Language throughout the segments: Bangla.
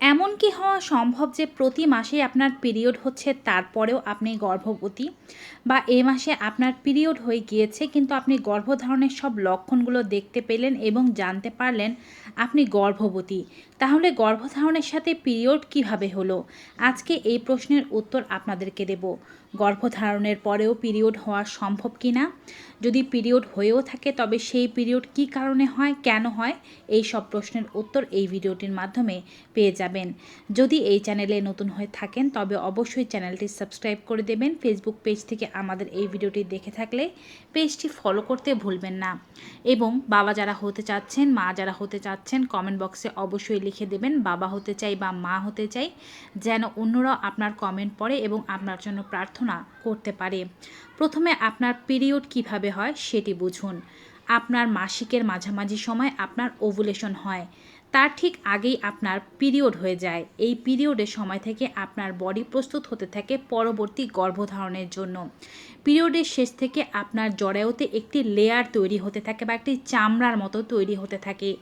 এমন কি হওয়া সম্ভব যে প্রতি মাসে আপনার পিরিয়ড হচ্ছে তারপরেও আপনি গর্ভবতী? বা এ মাসে আপনার পিরিয়ড হয়ে গিয়েছে কিন্তু আপনি গর্ভধারণের সব লক্ষণগুলো দেখতে পেলেন এবং জানতে পারলেন আপনি গর্ভবতী। তাহলে গর্ভধারণের সাথে পিরিয়ড কীভাবে হলো? আজকে এই প্রশ্নের উত্তর আপনাদেরকে দেব। গর্ভধারণের পরেও পিরিয়ড হওয়া সম্ভব কি না? যদি পিরিয়ড হয়েও থাকে, তবে সেই পিরিয়ড কি কারণে হয়, কেন হয়, এই সব প্রশ্নের উত্তর এই ভিডিওটির মাধ্যমে পেয়ে যাবেন। যদি এই চ্যানেলে নতুন হয়ে থাকেন, তবে অবশ্যই চ্যানেলটি সাবস্ক্রাইব করে দেবেন। ফেসবুক পেজ থেকে আমাদের এই ভিডিওটি দেখে থাকলে পেজটি ফলো করতে ভুলবেন না। এবং বাবা যারা হতে চাচ্ছেন, মা যারা হতে চাচ্ছেন কমেন্ট বক্সে অবশ্যই লিখে দেবেন, বাবা হতে চাই বা মা হতে চাই, যেন অন্যরাও আপনার কমেন্ট পড়ে এবং আপনার জন্য প্রার্থনা করতে পারে। প্রথমে আপনার পিরিয়ড কীভাবে হয় সেটি বুঝুন। আপনার মাসিকের মাঝামাঝি সময় আপনার ওভুলেশন হয়। তার ঠিক আগেই আপনার পিরিয়ড হয়ে যায়। এই পিরিয়ডের সময় থেকে আপনার বডি প্রস্তুত হতে থাকে পরবর্তী গর্ভধারণের জন্য। পিরিয়ডের শেষ থেকে আপনার জরায়ুতে একটি লেয়ার তৈরি হতে থাকে বা একটি চামড়ার মতো তৈরি হতে থাকে।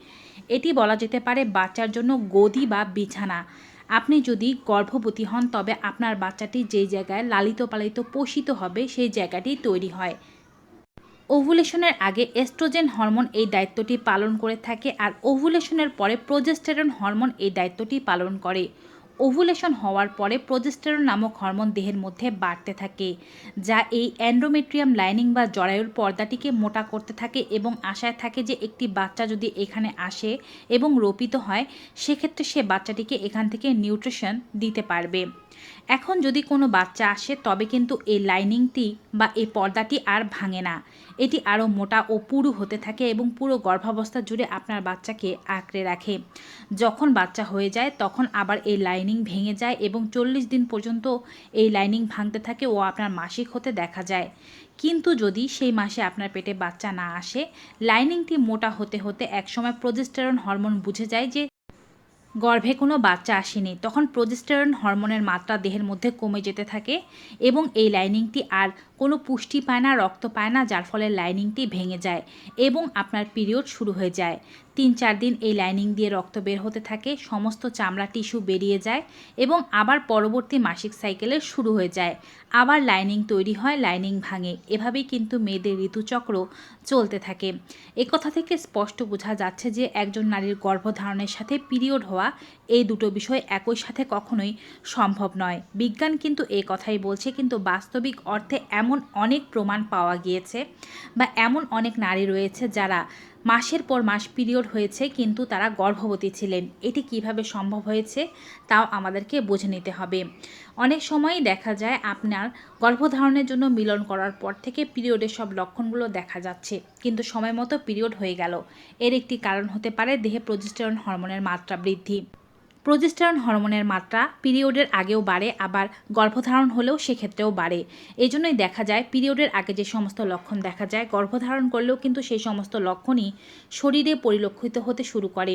এটি বলা যেতে পারে বাচ্চার জন্য গদি বা বিছানা। আপনি যদি গর্ভবতী হন, তবে আপনার বাচ্চাটি যেই জায়গায় লালিত পালিত পোষিত হবে, সেই জায়গাটি তৈরি হয়। ওভুলেশনের আগে এস্ট্রোজেন হরমোন এই দায়িত্বটি পালন করে থাকে, আর ওভুলেশনের পরে প্রোজেস্টেরন হরমোন এই দায়িত্বটি পালন করে। ওভুলেশন হওয়ার পরে প্রজেস্টেরন নামক হরমোন দেহের মধ্যে বাড়তে থাকে, যা এই অ্যান্ড্রোমেট্রিয়াম লাইনিং বা জরায়ুর পর্দাটিকে মোটা করতে থাকে এবং আশায় থাকে যে একটি বাচ্চা যদি এখানে আসে এবং রোপিত হয়, সেক্ষেত্রে সে বাচ্চাটিকে এখান থেকে নিউট্রিশন দিতে পারবে। এখন যদি কোনো বাচ্চা আসে, তবে কিন্তু এই লাইনিংটি বা এই পর্দাটি আর ভাঙে না। এটি আরও মোটা ও পুরু হতে থাকে এবং পুরো গর্ভাবস্থা জুড়ে আপনার বাচ্চাকে আঁকড়ে রাখে। যখন বাচ্চা হয়ে যায়, তখন আবার এই লাইনিং ভেঙে যায় এবং চল্লিশ দিন পর্যন্ত এই লাইনিং ভাঙতে থাকে ও আপনার মাসিক হতে দেখা যায়। কিন্তু যদি সেই মাসে আপনার পেটে বাচ্চা না আসে, লাইনিংটি মোটা হতে হতে একসময় প্রজেস্টেরন হরমোন বুঝে যায় যে গর্ভে কোনো বাচ্চা আসেনি, তখন প্রজেস্টেরন হরমোনের মাত্রা দেহের মধ্যে কমে যেতে থাকে এবং এই লাইনিংটি আর কোনো পুষ্টি পায় না, রক্ত পায় না, যার ফলে লাইনিংটি ভেঙে যায় এবং আপনার পিরিয়ড শুরু হয়ে যায়। তিন চার দিন এই লাইনিং দিয়ে রক্ত বের হতে থাকে, সমস্ত চামড়া টিস্যু বেরিয়ে যায় এবং আবার পরবর্তী মাসিক সাইকেলে শুরু হয়ে যায়। আবার লাইনিং তৈরি হয়, লাইনিং ভাঙে। এভাবেই কিন্তু মেয়েদের ঋতুচক্র চলতে থাকে। একথা থেকে স্পষ্ট বোঝা যাচ্ছে যে একজন নারীর গর্ভধারণের সাথে পিরিয়ড হওয়া এই দুটো বিষয় একই সাথে কখনোই সম্ভব নয়। বিজ্ঞান কিন্তু এই কথাই বলছে, কিন্তু বাস্তবিক অর্থে এমন অনেক প্রমাণ পাওয়া গিয়েছে বা এমন অনেক নারী রয়েছে যারা মাসের পর মাস পিরিয়ড হয়েছে, কিন্তু তারা গর্ভবতী ছিলেন। এটি কীভাবে সম্ভব হয়েছে, তাও আমাদেরকে বুঝে নিতে হবে। অনেক সময়ই দেখা যায় আপনার গর্ভধারণের জন্য মিলন করার পর থেকে পিরিয়ডের সব লক্ষণগুলো দেখা যাচ্ছে, কিন্তু সময় মতো পিরিয়ড হয়ে গেল। এর একটি কারণ হতে পারে দেহে প্রজেস্টেরন হরমোনের মাত্রা বৃদ্ধি। প্রজেস্টেরন হরমোনের মাত্রা পিরিয়ডের আগেও বাড়ে, আবার গর্ভধারণ হলেও সেক্ষেত্রেও বাড়ে। এই জন্যই দেখা যায় পিরিয়ডের আগে যে সমস্ত লক্ষণ দেখা যায়, গর্ভধারণ করলেও কিন্তু সেই সমস্ত লক্ষণই শরীরে পরিলক্ষিত হতে শুরু করে।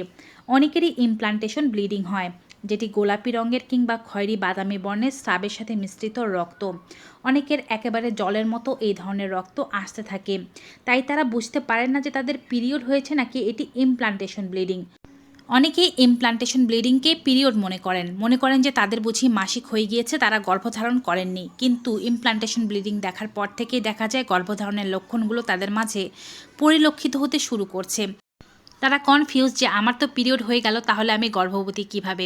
অনেকেরই ইমপ্লান্টেশন ব্লিডিং হয়, যেটি গোলাপি রঙের কিংবা খয়েরি বাদামি বর্ণের স্রাবের সাথে মিশ্রিত রক্ত। অনেকের একেবারে জলের মতো এই ধরনের রক্ত আসতে থাকে। তাই তারা বুঝতে পারেন না যে তাদের পিরিয়ড হয়েছে নাকি এটি ইমপ্লান্টেশন ব্লিডিং অনেকেই ইমপ্লান্টেশন ব্লিডিংকে পিরিয়ড মনে করেন। মনে করেন যে তাদের বুঝি মাসিক হয়ে গিয়েছে, তারা গর্ভধারণ করেননি। কিন্তু ইমপ্লান্টেশন ব্লিডিং দেখার পর থেকেই দেখা যায় গর্ভধারণের লক্ষণগুলো তাদের মাঝে পরিলক্ষিত হতে শুরু করছে। তারা কনফিউজ যে আমার তো পিরিয়ড হয়ে গেল, তাহলে আমি গর্ভবতী কীভাবে?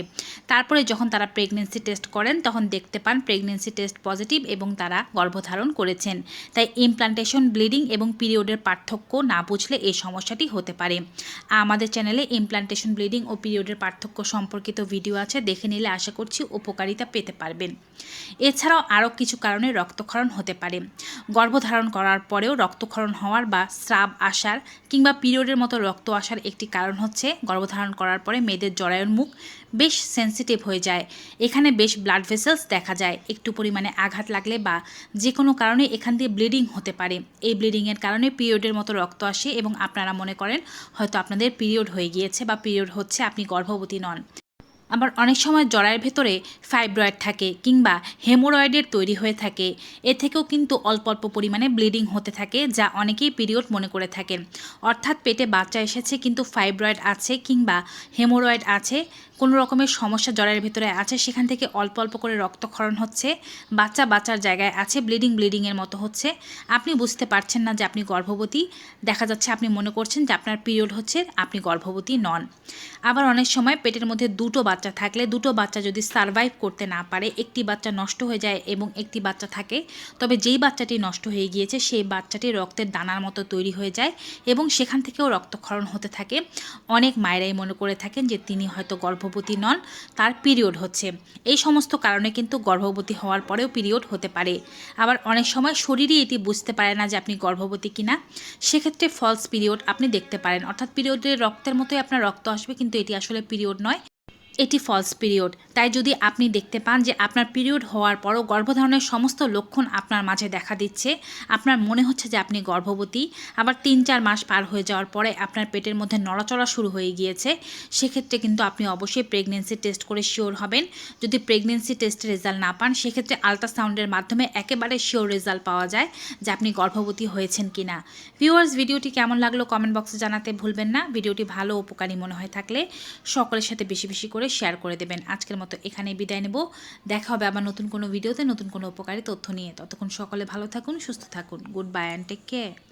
তারপরে যখন তারা প্রেগনেন্সি টেস্ট করেন, তখন দেখতে পান প্রেগনেন্সি টেস্ট পজিটিভ এবং তারা গর্ভধারণ করেছেন। তাই ইমপ্লান্টেশন ব্লিডিং এবং পিরিয়ডের পার্থক্য না বুঝলে এই সমস্যাটি হতে পারে। আমাদের চ্যানেলে ইমপ্লান্টেশন ব্লিডিং ও পিরিয়ডের পার্থক্য সম্পর্কিত ভিডিও আছে, দেখে নিলে আশা করছি উপকারিতা পেতে পারবেন। এছাড়াও আরও কিছু কারণে রক্তক্ষরণ হতে পারে। গর্ভধারণ করার পরেও রক্তক্ষরণ হওয়ার বা স্রাব আসার কিংবা পিরিয়ডের মতো রক্ত আসার একটি কারণ হচ্ছে গর্ভধারণ করার পরে মেয়েদের জরায়ুর মুখ বেশ সেন্সিটিভ হয়ে যায়। এখানে বেশ ব্লাড ভেসেলস দেখা যায়। একটু পরিমাণে আঘাত লাগলে বা যে কোনো কারণে এখান দিয়ে ব্লিডিং হতে পারে। এই ব্লিডিংয়ের কারণে পিরিয়ডের মতো রক্ত আসে এবং আপনারা মনে করেন হয়তো আপনাদের পিরিয়ড হয়ে গিয়েছে বা পিরিয়ড হচ্ছে আপনি গর্ভবতী নন। আবার অনেক সময় জরায়ের ভেতরে ফাইব্রয়েড থাকে কিংবা হেমোরয়েডের তৈরি হয়ে থাকে। এ থেকেও কিন্তু অল্প অল্প পরিমাণে ব্লিডিং হতে থাকে, যা অনেকেই পিরিয়ড মনে করে থাকেন। অর্থাৎ পেটে বাচ্চা এসেছে কিন্তু ফাইব্রয়েড আছে কিংবা হেমোরয়েড আছে, কোনো রকমের সমস্যা জরায়ের ভেতরে আছে, সেখান থেকে অল্প অল্প করে রক্তক্ষরণ হচ্ছে, বাচ্চা বাচ্চার জায়গায় আছে ব্লিডিং ব্লিডিংয়ের মতো হচ্ছে। আপনি বুঝতে পারছেন না যে আপনি গর্ভবতী, দেখা যাচ্ছে আপনি মনে করছেন যে আপনার পিরিয়ড হচ্ছে, আপনি গর্ভবতী নন। আবার অনেক সময় পেটের মধ্যে দুটো বাচ্চা থাকলে দুটো বাচ্চা যদি সারভাইভ করতে না পারে, একটি বাচ্চা নষ্ট হয়ে যায় এবং একটি বাচ্চা থাকে, তবে যেই বাচ্চাটি নষ্ট হয়ে গিয়েছে, সেই বাচ্চাটি রক্তের দানার মতো তৈরি হয়ে যায় এবং সেখান থেকেও রক্তক্ষরণ হতে থাকে। অনেক মায়েরাই মনে করে থাকেন যে তিনি হয়তো গর্ভবতী নন, তার পিরিয়ড হচ্ছে। এই সমস্ত কারণে কিন্তু গর্ভবতী হওয়ার পরেও পিরিয়ড হতে পারে। আবার অনেক সময় শরীরই এটি বুঝতে পারে না যে আপনি গর্ভবতী কিনা। সেক্ষেত্রে ফলস পিরিয়ড আপনি দেখতে পারেন। অর্থাৎ পিরিয়ডের রক্তের মতোই আপনার রক্ত আসবে, কিন্তু এটি আসলে পিরিয়ড নয়। এটি ফলস পিরিয়ড তাই যদি আপনি দেখতে পান যে আপনার পিরিয়ড হওয়ার পরও গর্ভধারণের সমস্ত লক্ষণ আপনার মাঝে দেখা দিচ্ছে, আপনার মনে হচ্ছে যে আপনি গর্ভবতী, আবার তিন চার মাস পার হয়ে যাওয়ার পরে আপনার পেটের মধ্যে নড়াচড়া শুরু হয়ে গিয়েছে, সেক্ষেত্রে কিন্তু আপনি অবশ্যই প্রেগনেন্সি টেস্ট করে শিওর হবেন। যদি প্রেগনেন্সি টেস্টের রেজাল্ট না পান, সেক্ষেত্রে আলট্রাসাউন্ডের মাধ্যমে একেবারে শিওর রেজাল্ট পাওয়া যায় যে আপনি গর্ভবতী হয়েছেন কি না ভিউয়ার্স ভিডিওটি কেমন লাগল কমেন্ট বক্সে জানাতে ভুলবেন না। ভিডিওটি ভালো উপকারী মনে হয়ে থাকলে সকলের সাথে বেশি বেশি করে শেয়ার করে দেবেন। আজকের মতো এখানে বিদায় নেব। দেখা হবে আবার নতুন কোনো ভিডিওতে নতুন কোনো উপকারী তথ্য নিয়ে। ততক্ষণ সকলে ভালো থাকুন, সুস্থ থাকুন। Good bye and take care